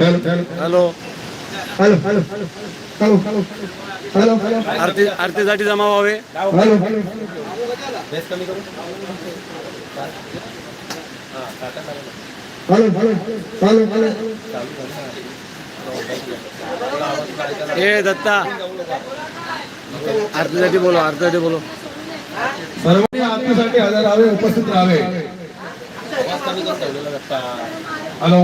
Hello hello hello hello hello hello आरती आरतीसाठी जमा व्हावे. Hello hello hello hello hello ए दत्ता. आरतीसाठी बोलो आरतीसाठी बोलो. सर्वांनी आरतीसाठी हजर राहावे उपस्थित राहावे. हॅलो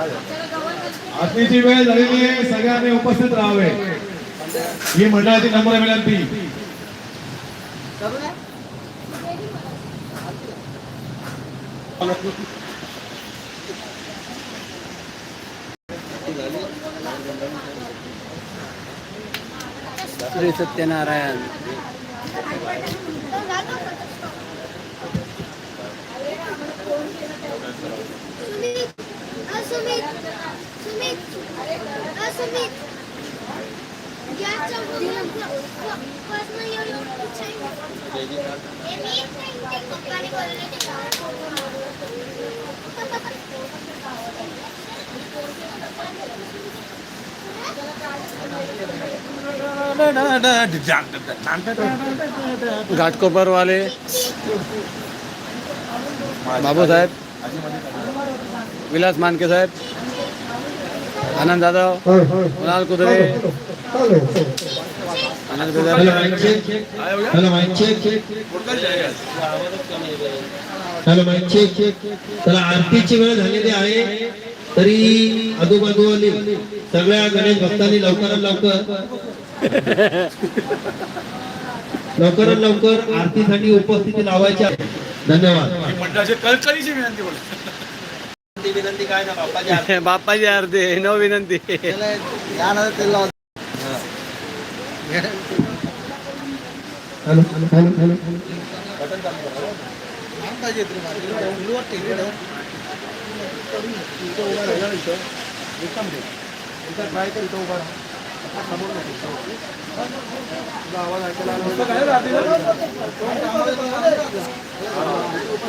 आरतीची वेळ झालेली आहे सगळ्यांनी उपस्थित राहावे. ही मंडळाची नम्र विनंती. श्री सत्यनारायण. घाटकोपर वाले बाबू साहेब विलास मानके साहेब Anand Jadhav Kunal Kudre Anand hello Kudre mike check hello mike check hello mike check चला आरतीची वेळ झालेली आहे. तरी आजूबाजूवाली सगळ्या गणेश भक्तांनी लवकरात लवकर लवकरात लवकर आरतीसाठी उपस्थिती लावायची आहे. धन्यवाद. मंडळाची कळकळीची विनंती आपली विनंती काय ना बाप्पाची आरती. बाप्पाची नो विनंती. त्याला या ना ते लाव बटन चालू करा. काम उभा आवाज ऐकायला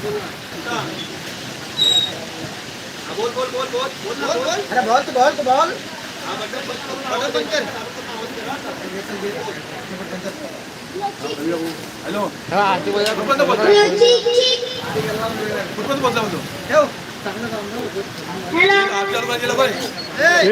बोल बोल बोल बोल बोल ना बोल अरे बोल तो बोल तो बोल हां बटन बटन बंद कर हेलो हां तू बोल तू बंद बोल ठीक ठीक तू बंद बोल जाओ ठेव हेलो आप चलो भाई चलो भाई ए